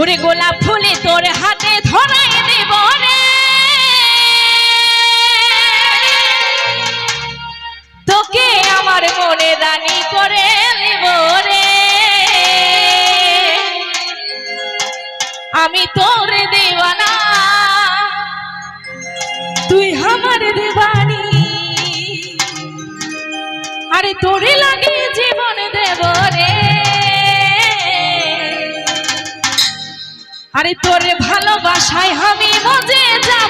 ওরে গোলাপ ফুলে তোর হাতে ধরাই দেব রে। তোকে আমার মনে রানী করে নেব রে। আমি তোর দেওয়ানা। তুই আমার দেবানি আরে তোরে লাগে আরে তোর ভালোবাসায় আমি মজে যাব